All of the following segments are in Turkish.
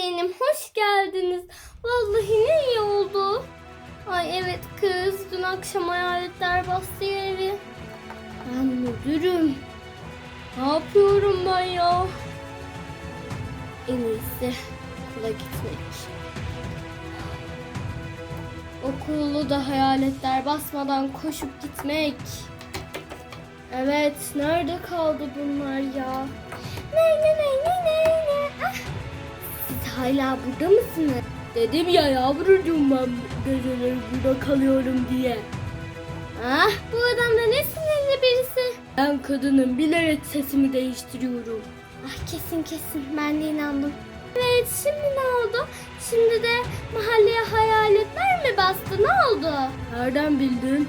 Benim hoş geldiniz. Vallahi ne iyi oldu. Ay evet kız dün akşam hayaletler bastı evi. Ben müdürüm. Ne yapıyorum ben ya? En iyisi okula gitmek. Okulu da hayaletler basmadan koşup gitmek. Evet, nerede kaldı bunlar ya? Ne ne ne ne ne ne? Ah, siz hala burada mısınız? Dedim ya yavrucuğum ben geceleri burada kalıyorum diye. Ah bu adam da ne sinirli birisi. Ben kadının bilerek sesimi değiştiriyorum. Ah kesin kesin ben de inandım. Evet şimdi ne oldu? Şimdi de mahalleye hayaletler mi bastı? Ne oldu? Nereden bildin?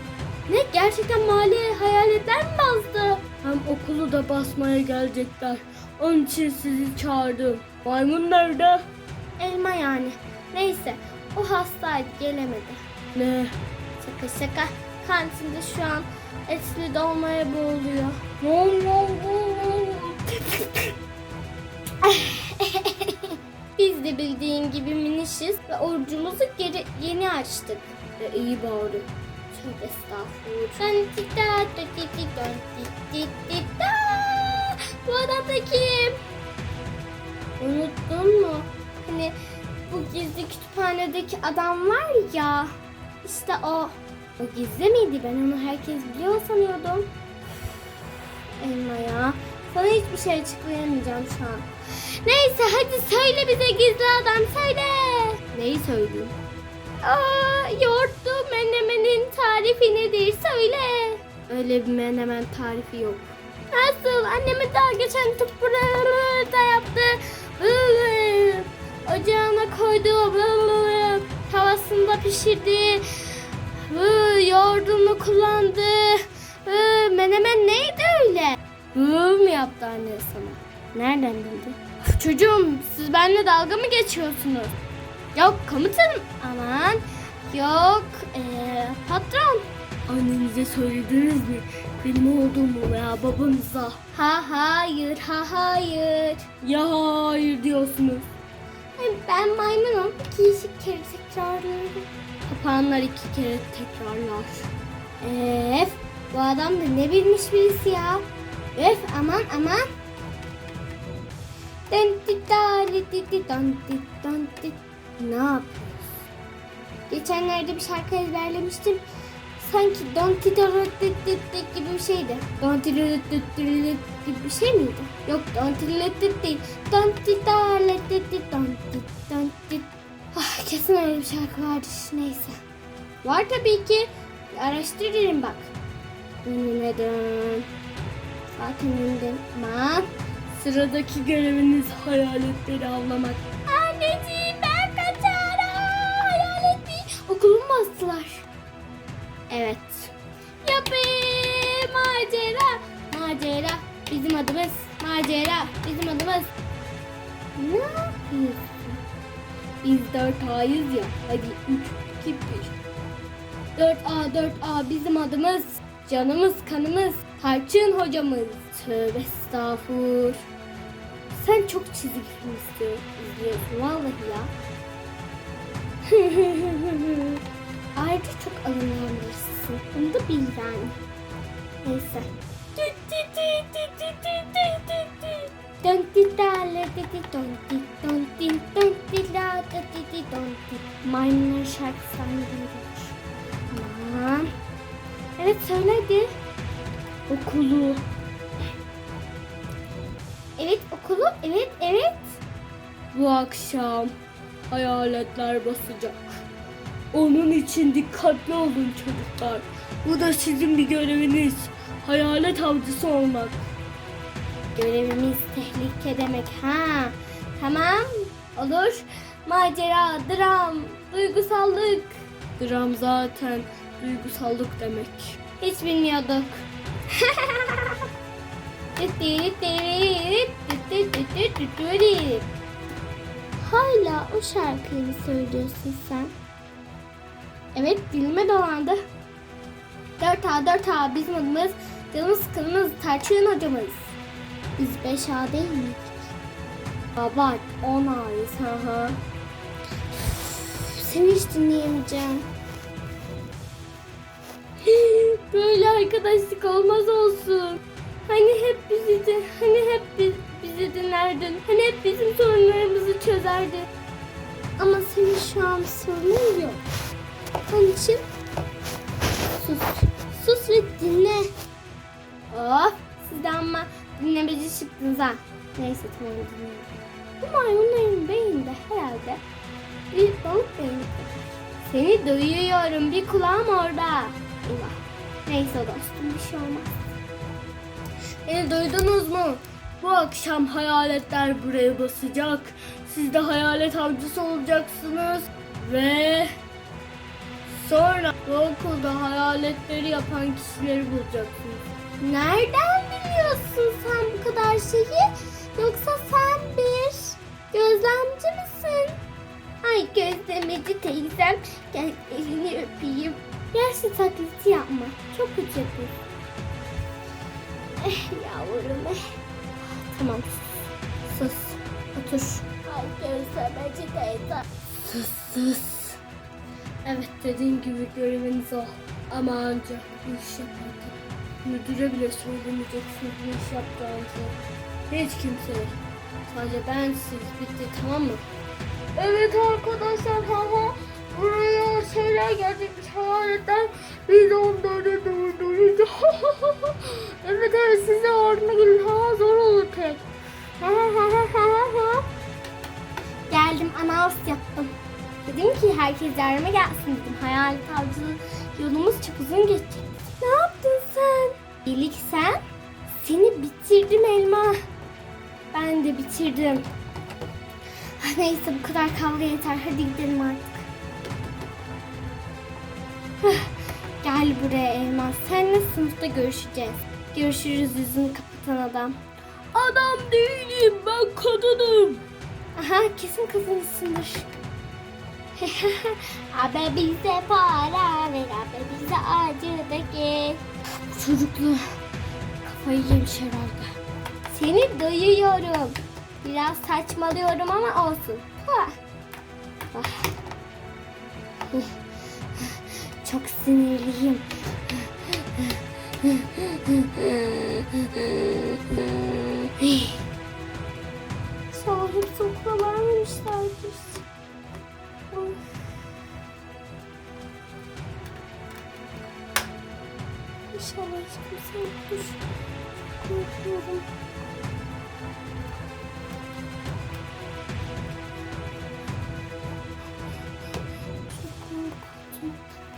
Ne gerçekten mahalleye hayaletler mi bastı? Hem okulu da basmaya gelecekler. Onun için sizi çağırdım. Maymun nerede? Elma yani. Neyse o hastaydı gelemedi. Ne? Şaka şaka. Kantinde şu an etli dolmaya boğuluyor. Biz de bildiğin gibi minişiz ve orucumuzu geri, yeni açtık. E, iyi bari. Tövbe estağfurullah. Bu adam da kim? Unuttun mu? Hani bu gizli kütüphanedeki adam var ya. İşte o. O gizli miydi? Ben onu herkes biliyor sanıyordum. Elma ya. Sana hiçbir şey açıklayamayacağım şu an. Neyse hadi söyle bize gizli adam söyle. Neyi söyleyeyim? Aa, yoğurtlu menemenin tarifi nedir söyle. Öyle bir menemen tarifi yok. Nasıl? Annemi daha geçen da yaptı. Ocağına koydu. Tavasında pişirdi. Yoğurdunu kullandı. Menemen neydi öyle? Hı mı yaptı anne sana? Nereden bildin? Çocuğum siz benimle dalga mı geçiyorsunuz? Yok komutanım. Aman. Yok ee, patron. Annenize söylediniz mi? Benim olduğumu veya babanıza. Ha hayır ha hayır. Ya hayır diyorsunuz. Ben maymunum. İki kere tekrarlıyorum. Papağanlar iki kere tekrarlar. Ef bu adam da ne bilmiş birisi ya. Öf aman aman. Ne yapıyorsun? Geçenlerde bir şarkı ezberlemiştim. Sanki Tito gibi bir şeydi. Tito gibi bir şey miydi? Yok Tito değil. Tito Don Don Ah, kesin öyle bir şarkı vardır. Neyse. Var tabii ki. Araştırırım bak. Neden? Zaten önümden. Aman. Sıradaki göreviniz hayaletleri avlamak. Anneciğim ben kaçarım. Hayalet değil. Okulu mu bastılar? Evet. Yapayım macera. Macera bizim adımız. Macera bizim adımız. Ne yapıyorsun? Biz dört A'yız ya. Hadi üç, iki, bir. Dört A, dört A bizim adımız. Canımız, kanımız. Tarçın hocamız. Tövbe estağfur. Sen çok çizgi film istiyor- izliyorsun vallahi ya. Ayrıca çok alınan birisin. Bunu da bil yani. Neyse. Maymunlar şarkısından dinliyormuş. Tamam. Evet söyle hadi. Okulu. Evet okulu. Evet evet. Bu akşam hayaletler basacak. Onun için dikkatli olun çocuklar. Bu da sizin bir göreviniz. Hayalet avcısı olmak. Görevimiz tehlike demek ha. Tamam olur. Macera, dram, duygusallık. Dram zaten duygusallık demek. Hiç bilmiyorduk. Hala o şarkıyı mı söylüyorsun sen? Evet dilime dolandı. 4A 4A bizim adımız, canımız sıkılmaz tarçın hocamız. Biz 5A değil miydik? Abart 10 ay. Hı hı. Seni hiç dinleyemeyeceğim. Böyle arkadaşlık olmaz olsun. Hani hep bizi din- hani hep bi- bizi dinlerdin. Hani hep bizim sorunlarımızı çözerdin. Ama senin şu an sorunun yok. Onun sus. Sus ve dinle. Of siz de ama dinlemeci çıktınız ha. Neyse tamam dinliyorum. Bu maymunların beyinde herhalde bir balık beyni. Seni duyuyorum bir kulağım orada. Eyvah. Neyse dostum bir şey olmaz. Beni duydunuz mu? Bu akşam hayaletler buraya basacak. Siz de hayalet avcısı olacaksınız. Ve sonra bu okulda hayaletleri yapan kişileri bulacaksınız. Nereden biliyorsun sen bu kadar şeyi? Yoksa sen bir gözlemci misin? Ay gözlemeci teyzem gel elini öpeyim. Yaşlı taklidi yapma. Çok kötü yapıyorsun. Eh yavrum eh. Tamam sus. Sus. Otur. Ay gözlemeci teyze. Sus sus. Evet dediğin gibi göreviniz o. Ama ancak bu iş yaparken müdüre bile söylemeyeceksiniz bu iş yaptığınızı. Hiç kimseye. Sadece ben siz bitti tamam mı? Evet arkadaşlar ha buraya şeyler gelecekmiş hayaletler biz onları durduracağız. evet evet siz de yardıma gelin ha zor olur pek. Ha ha ha ha ha. Geldim anons yaptım. Dedim ki herkes yardıma gelsin dedim. Hayalet avcılığı yolumuz çok uzun geçecek. Ne yaptın sen? İyilik sen? Seni bitirdim elma. Ben de bitirdim. Ah, Neyse bu kadar kavga yeter. Hadi gidelim artık. Hah, Gel buraya Elmas. Seninle sınıfta görüşeceğiz. Görüşürüz yüzünü kapatan adam. Adam değilim ben kadınım. Aha kesin kazanırsındır. abi bize para ver abi bize acı da gel. Çocuklu kafayı yemiş herhalde. Seni duyuyorum. Biraz saçmalıyorum ama olsun. Ha. Ah. Çok sinirliyim. Sahip sokla vermemişlerdir. İnşallah hiç kimse yoktur. Korkuyorum.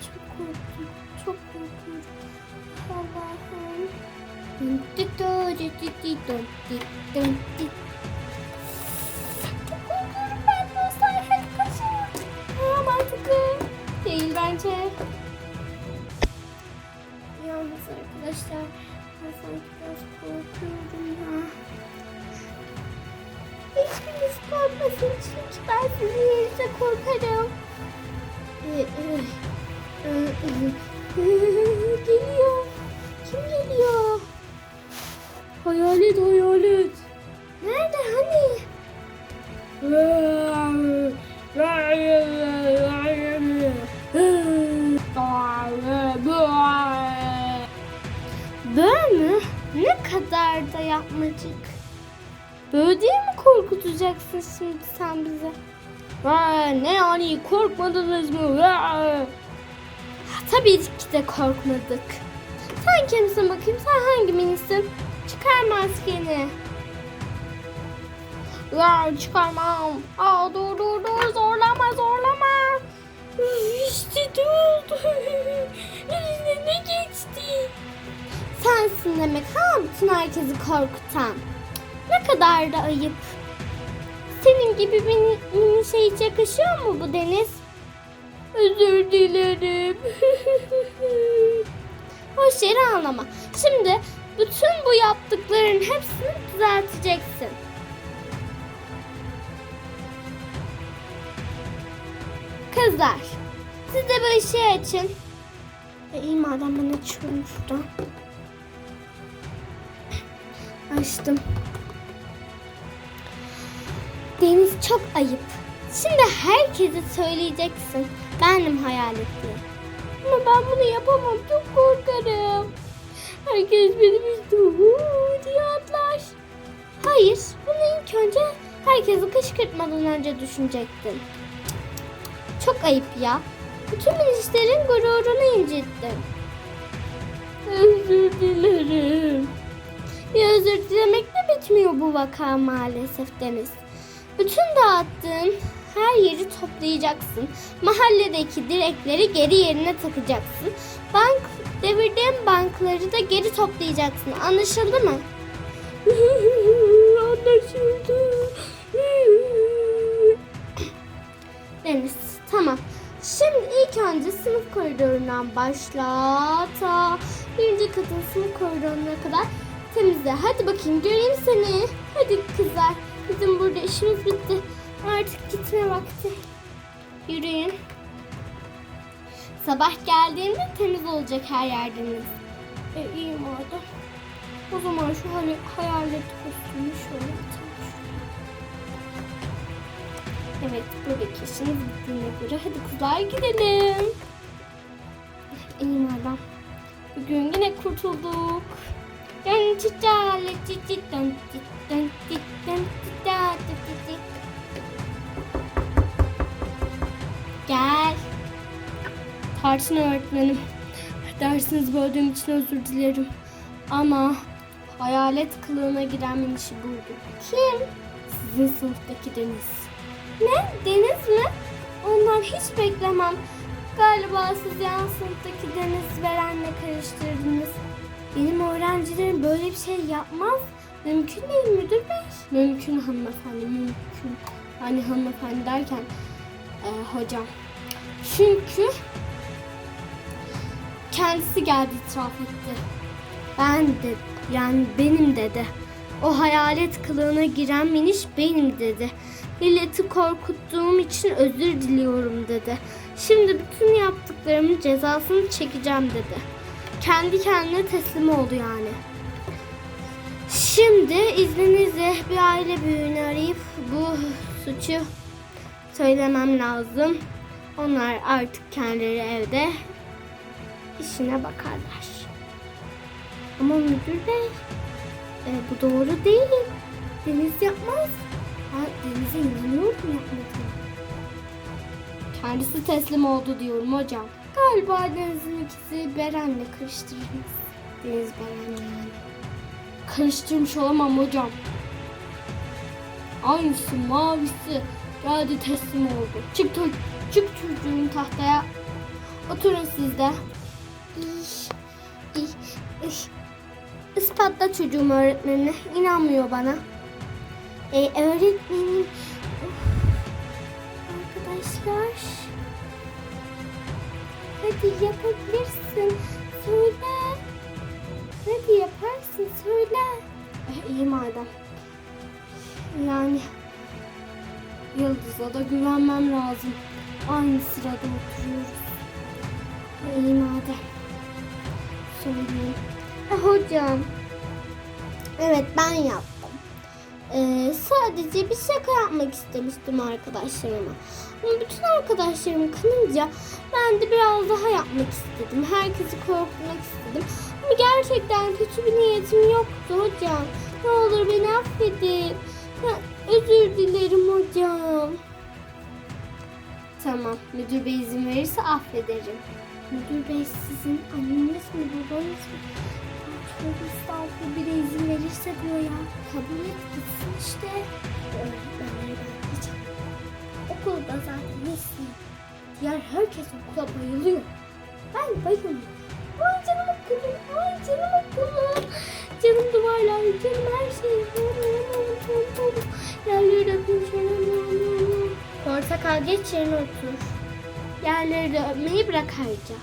Çok korktum. Çok korktum. Allah'ım. Dın dı dı dı dı dı dın dı dın Hayalet hayalet. Nerede hani? Böyle mü? Ne kadar da yapmacık. Böyle diye mi korkutacaksın şimdi sen bize? Ne yani korkmadınız mı? Ha, tabii ki de korkmadık. Sen kimsin bakayım? Sen hangi minisin? Çıkar maskeni. Ya çıkarmam. Aa dur dur dur zorlama zorlama. İşte oldu? Eline ne geçti? Sensin demek ha bütün herkesi korkutan. Ne kadar da ayıp. Senin gibi mini şey hiç yakışıyor mu bu Deniz? Özür dilerim. Hoş yere ağlama. Şimdi bütün bu yaptıkların hepsini düzelteceksin. Kızlar, siz de böyle şey açın. E, iyi madem ben açıyorum. Açtım. Deniz çok ayıp. Şimdi herkese söyleyeceksin. Benim hayaletli. Ama ben bunu yapamam. Çok korkarım. Herkes benim üstüme diye atlar. Hayır. Bunu ilk önce herkesi kışkırtmadan önce düşünecektin. Çok ayıp ya. Bütün minişlerin gururunu incittin. Özür dilerim. Ya özür dilemekle bitmiyor bu vaka maalesef Deniz. Bütün dağıttığın her yeri toplayacaksın. Mahalledeki direkleri geri yerine takacaksın. Bank devirdiğin bankları da geri toplayacaksın. Anlaşıldı mı? Anlaşıldı. Deniz tamam. Şimdi ilk önce sınıf koridorundan başla. Ta birinci katın sınıf koridoruna kadar temizle. Hadi bakayım göreyim seni. Hadi kızlar. Bizim burada işimiz bitti. Artık gitme vakti. Yürüyün. Sabah geldiğinde temiz olacak her yeriniz. E, iyi madem. O zaman şu hale, hayalet kostümü şöyle atalım. Evet, buradaki işimiz bittiğine göre hadi kızlar gidelim. İyi madem. Bugün yine kurtulduk. Ben çiçeğle çiçekten çiçekten çiçekten çiçekten Gel. Tarçın öğretmenim. Dersinizi böldüğüm için özür dilerim. Ama hayalet kılığına giren minişi buldum. Kim? Sizin sınıftaki Deniz. Ne? Deniz mi? Ondan hiç beklemem. Galiba siz yan sınıftaki Deniz Veren'le karıştırdınız. Benim öğrencilerim böyle bir şey yapmaz. Mümkün değil müdür bey. Mümkün hanımefendi, mümkün. Hani hanımefendi derken e, hocam. Çünkü kendisi geldi itiraf etti. Ben de yani benim dedi. O hayalet kılığına giren miniş benim dedi. Milleti korkuttuğum için özür diliyorum dedi. Şimdi bütün yaptıklarımın cezasını çekeceğim dedi. Kendi kendine teslim oldu yani. Şimdi izninizle bir aile büyüğünü arayıp bu suçu söylemem lazım. Onlar artık kendileri evde işine bakarlar. Ama müdür bey, e, bu doğru değil. Deniz yapmaz. Ben Deniz'e inanıyorum yapmadığını. Kendisi teslim oldu diyorum hocam. Galiba Deniz'in ikisi Beren'le karıştırdınız. Deniz Beren yani. Karıştırmış olamam hocam. Aynısı mavisi geldi teslim oldu. Çık, çık çocuğun tahtaya. Oturun siz de. Ispatla çocuğum öğretmenine. İnanmıyor bana. E, öğretmenim. Arkadaşlar. Hadi yapabilirsin. Söyle. Hadi yaparsın söyle. E, iyi madem. Yani Yıldız'a da güvenmem lazım. Aynı sırada oturuyoruz. E, iyi madem. E, hocam. Evet ben yaptım. Ee, sadece bir şaka yapmak istemiştim arkadaşlarıma. Ama bütün arkadaşlarım kanınca ben de biraz daha yapmak istedim. Herkesi korkutmak istedim. Ama gerçekten kötü bir niyetim yoktu hocam. Ne olur beni affedin. Ha, özür dilerim hocam. Tamam, müdür bey izin verirse affederim. Müdür bey sizin anneniz mi, babanız mı? Estağfurullah bir de izin verirse diyor ya. Kabul et gitsin işte. Okulda zaten nesin? Diğer herkes okula bayılıyor. Ben bayılıyorum. Ay canım okulum, ay canım okulum. Canım duvarlar, canım her şey. Yerleri öpeyim şöyle. Portakal geç yerine otur. Yerleri de öpmeyi bırak ayrıca.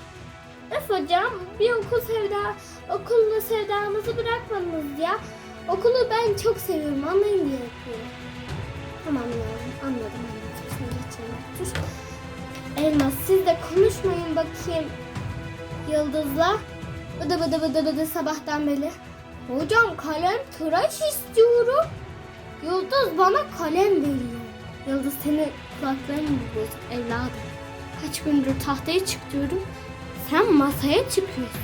Öf hocam bir okul sevda, okulda sevdamızı bırakmadınız ya. Okulu ben çok seviyorum anlayın diye yapıyorum. Tamam yavrum anladım anladım. Sen geç yerine otur. Elmas siz de konuşmayın bakayım. Yıldız'la. Bıdı bıdı bıdı bıdı sabahtan beri. Hocam kalem tıraş istiyorum. Yıldız bana kalem veriyor. Yıldız senin kulakların mı bozuk evladım? Kaç gündür tahtaya çıkıyorum. Sen masaya çıkıyorsun.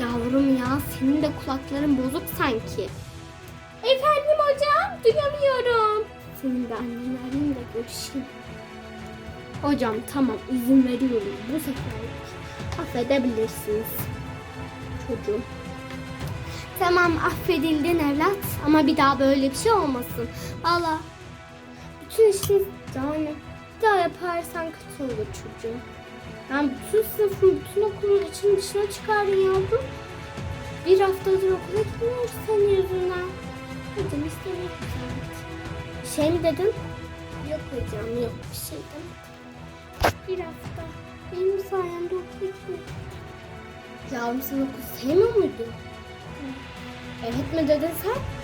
Yavrum ya senin de kulakların bozuk sanki. Efendim hocam duyamıyorum. Senin de annenle arayayım görüşeyim. Hocam tamam izin veriyorum bu seferlik. Affedebilirsiniz. Çocuğum. Tamam affedildin evlat ama bir daha böyle bir şey olmasın. Valla bütün işin yani daha yaparsan kötü olur çocuğum. Yani bütün sınıfın, bütün okulun için dışına çıkardın yavrum. Bir haftadır okula gitmiyoruz senin yüzünden. Hocam istemiyorum. Bir şey mi dedin? Yok hocam yok bir şey demedim. Bir hafta benim sayemde okula gitmiyor. Yavrum sen okul sevmiyor muydun? Evet mi dedin sen?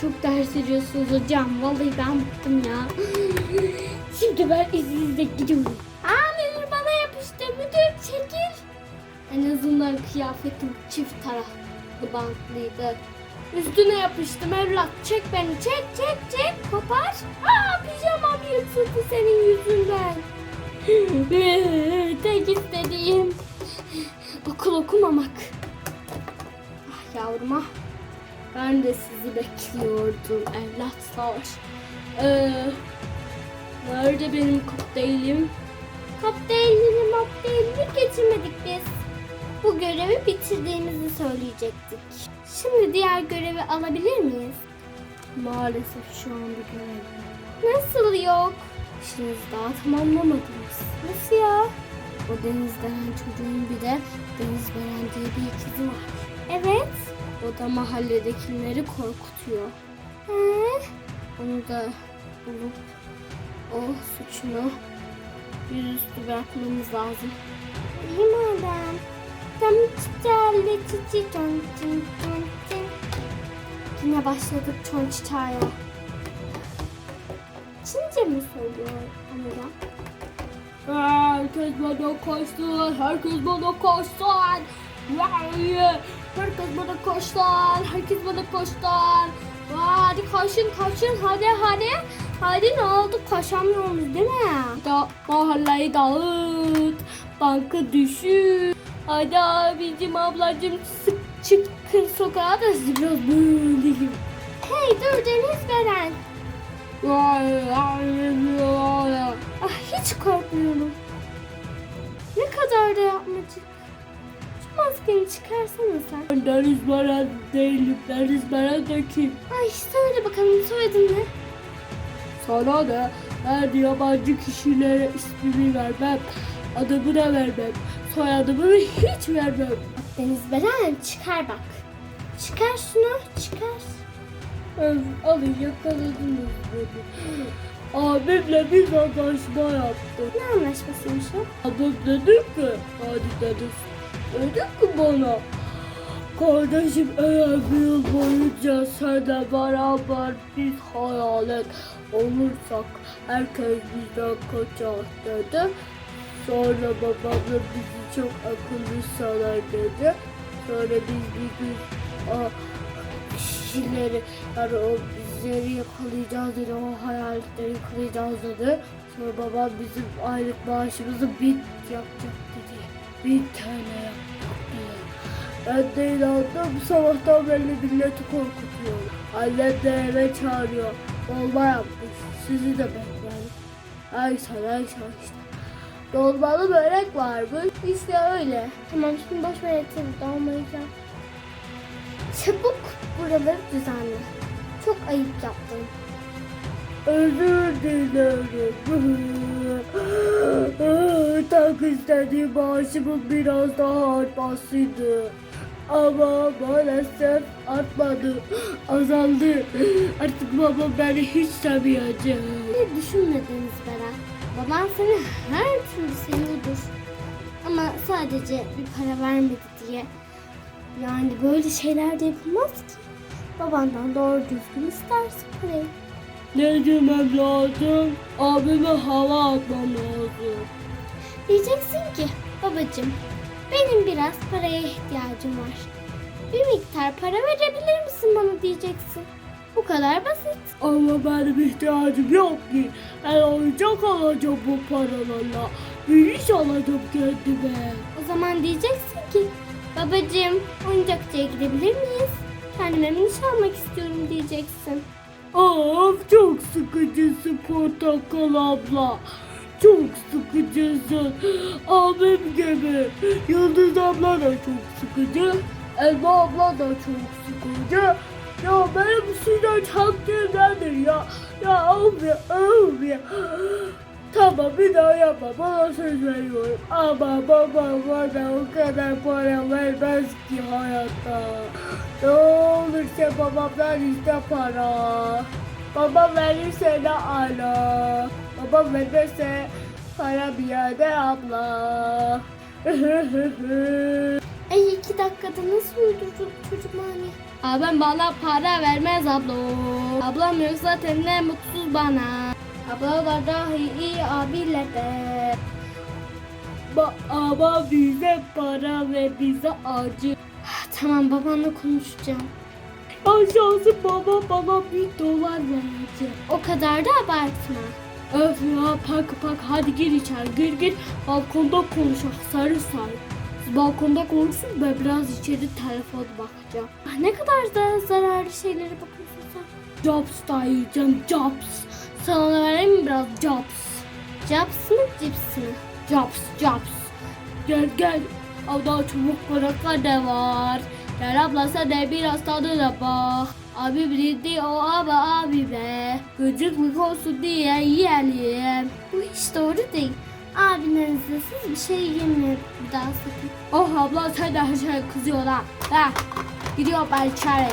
Çok ders veriyorsunuz hocam. Vallahi ben bıktım ya. Şimdi ben izninizle gidiyorum. Aa müdür bana yapıştı. Müdür çekil. En azından kıyafetim çift taraflı bantlıydı. Üstüne yapıştım evlat. Çek beni çek çek çek. Kopar. Aa pijamam yırtıldı senin yüzünden. Tek istediğim okul okumamak. Ah yavrum ah. Ben de sizi bekliyordum evlatlar. Ee, nerede benim kokteylim? Kokteylini mokteylini geçirmedik biz. Bu görevi bitirdiğimizi söyleyecektik. Şimdi diğer görevi alabilir miyiz? Maalesef şu an bir görev. Nasıl yok? İşinizi daha tamamlamadınız. Nasıl ya? O Deniz denen çocuğun bir de Deniz Beren diye bir ikizi var. Evet. O da mahalledekileri korkutuyor. He? Onu da bulup o suçunu yüzüstü bırakmamız lazım. İyi madem. Tam çiçeğiyle çiçi çon çin çon çin. Yine başladık çon çiçeğe. Çince mi söylüyor da? Herkes bana koşsun, herkes bana koşsun. Vay! Herkes bana koşsun, herkes bana. Vay, Hadi koşun koşun hadi hadi. Hadi ne oldu koşamıyoruz değil mi? Da, mahalleyi dağıt, banka düşür. Hadi abicim ablacım sık çıkın sokağa da biraz böyle gibi. Hey dur Deniz Beren. Ah hiç korkmuyorum. Ne kadar da yapmacık. Maskeni çıkarsana sen. Ben Deniz Beren değilim. Deniz Beren de kim? Ay söyle bakalım soyadın ne? Sana ne? Ben yabancı kişilere ismimi vermem. Adımı da vermem. Soyadımı hiç vermem. Deniz Beren çıkar bak. Çıkar şunu çıkar. Öf, alın yakaladınız beni. Abimle bir anlaşma yaptık. Ne anlaşmasıymış o? Abim dedi ki, hadi Deniz. Dedi ki bana. Kardeşim eğer bir yıl boyunca seninle beraber biz hayalet olursak herkes bizden kaçar dedi. Sonra babam da bizi çok akıllı sanar dedi. Sonra biz bir gün a, kişileri yani o bizleri yakalayacağız dedi. O hayaletleri yakalayacağız dedi. Sonra babam bizim aylık maaşımızı bit yapacak dedi. TL yapacak dedi. Ben de inandım. Sabahtan beri milleti korkutuyor. Annem de eve çağırıyor. Dolma yapmış. Sizi de beklerim. Neyse neyse işte. Dolmalı börek varmış. İşte öyle. Tamam şimdi boş ver yeter dalmayacağım. Çabuk buraları düzenle. Çok ayıp yaptın. Özür dilerim. Tak istediğim maaşımın biraz daha artmasıydı. Ama maalesef artmadı. Azaldı. Artık babam beni hiç sevmeyecek. Ne düşünme Deniz Beren. Baban seni her türlü seviyordur. Ama sadece bir para vermedi diye. Yani böyle şeyler de yapılmaz ki. Babandan doğru düzgün istersin parayı. Ne demem lazım? Abime hava atmam lazım. Diyeceksin ki babacığım benim biraz paraya ihtiyacım var. Bir miktar para verebilir misin bana diyeceksin. Bu kadar basit. Ama benim ihtiyacım yok ki. Ben oyuncak alacağım bu paralarla. Bir iş alacağım kendime. O zaman diyeceksin ki babacığım oyuncakçıya gidebilir miyiz? Kendime bir iş almak istiyorum diyeceksin. Of çok sıkıcısın portakal abla. Çok sıkıcısın. Abim gibi. Yıldız abla da çok sıkıcı. Elma abla da çok sıkıcı. Ya benim sizden nedir ya? Ya of ya. Tamam bir daha yapma bana söz veriyorum. Ama babam bana o kadar para vermez ki hayatta. Ne olursa babamdan iste para. Babam verirse de ala. Babam vermezse para bir yerde abla. Ay iki dakikada nasıl öldürdün çocuk mani? Abim bana para vermez abla. Ablam yok zaten ne mutsuz bana. Ablalar daha iyi abiler de. Ba- ama bize para ve bize acı. Tamam babanla konuşacağım. Aşağısı baba bana bir dolar verecek. O kadar da abartma. Öf ya pak pak hadi gir içeri gir gir balkonda konuşak sarı sarı. Siz balkonda konuşun ben biraz içeri telefon bakacağım. Ah, ne kadar da zararlı şeylere bakıyorsun sen. Jobs da yiyeceğim Jobs. Sana da vereyim mi biraz? Jobs. Caps mı cips mi? Jobs Jobs. Gel gel. Abla çubuk bıraklar da var. Gel abla sen de biraz tadına bak. Abi bildi o abi abi be. Gıcıklık olsun diye yiyelim. Bu hiç doğru değil. Abinin izinsiz bir şey yeme bir daha sakın. Oh abla sen de her şeye kızıyor ha. Ha. Gidiyor ben içeri.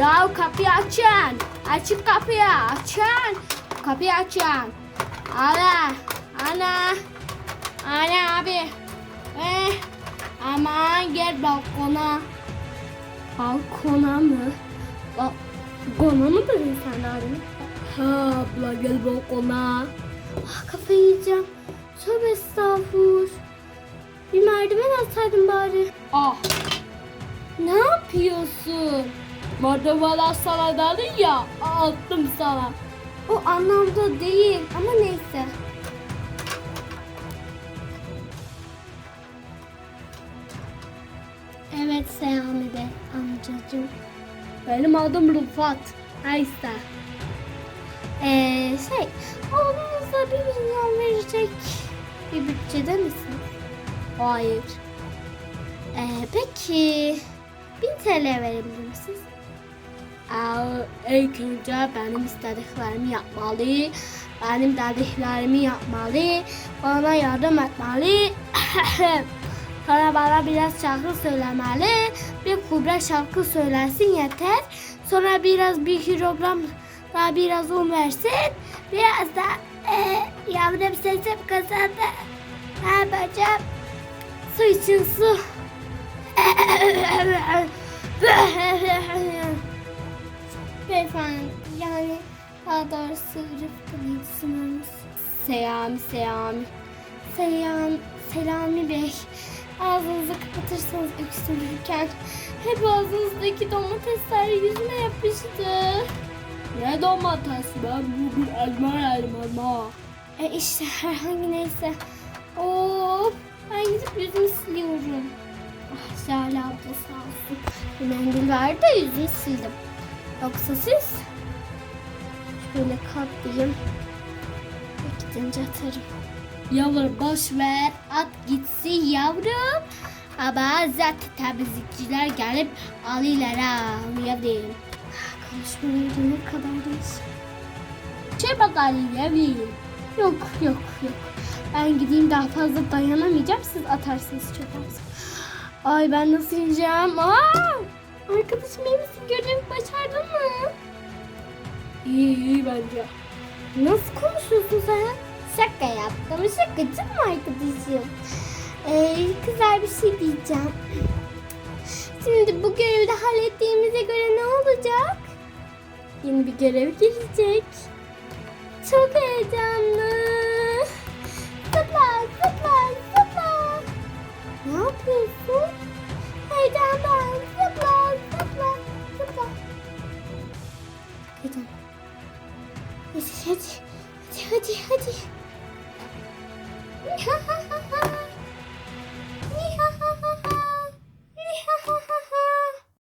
Ya kapıyı açın. Açın kapıyı. Açın. Kapıyı açın. Ana. Ana. Ana abi. Eh. Aman gel balkona. Balkona mı? Balkona mı dedin sen abine? Ha abla gel balkona. Ah, kafayı yiyeceğim. Tövbe estağfurullah. Bir merdiven atsaydın bari. Ah. Ne yapıyorsun? Merdiven sana dedin ya. Attım sana. O anlamda değil ama neyse. Evet Seyami de amcacığım. Benim adım Rıfat. Neyse. Ee, şey, oğlunuza bir milyon verecek bir bütçede misiniz? Hayır. Ee, peki, bin TL verebilir misiniz? Ee, ilk önce benim istediklerimi yapmalı. Benim dediklerimi yapmalı. Bana yardım etmeli. Sonra bana biraz şarkı söylemeli. Bir kubra şarkı söylersin yeter. Sonra biraz bir kilogram daha biraz un versin. Biraz da e, yavrum sesim kazandı. Ne yapacağım? Su için su. Beyefendi yani daha doğrusu Rıfkı'nın ismimiz. Seyami Seyami. Selam, Selami Bey. Ağzınızı kapatırsanız öksürürken hep ağzınızdaki domatesler yüzüme yapıştı. Ne domatesi ben bu bir elma elma. E işte herhangi neyse. Of, ben gidip yüzümü siliyorum. Ah Jale abla sağ olsun. Mendil verdi de yüzümü sildim. Yoksa siz? Şöyle katlayayım. Gidince atarım. Yavrum boş ver. At gitsin yavrum. Ama zaten temizlikçiler gelip alırlar ha. Yavrum. Konuşmaları kadar değiş. Şey bakalım yavrum. Yok yok yok. Ben gideyim daha fazla dayanamayacağım. Siz atarsınız çöpersiniz. Ay ben nasıl ineceğim? Aa! Arkadaşım iyi misin? Görevi başardın mı? İyi iyi bence. Nasıl konuşuyorsun sen? şaka yaptım. Şakacı mı arkadaşım? Ee, güzel bir şey diyeceğim. Şimdi bu görevi de hallettiğimize göre ne olacak? Yeni bir görev gelecek. Çok heyecanlı. Zıpla, zıpla, zıpla. Ne yapıyorsun? Heyecandan zıpla, zıpla, zıpla. Heyecan. Hadi, hadi, hadi, hadi, hadi.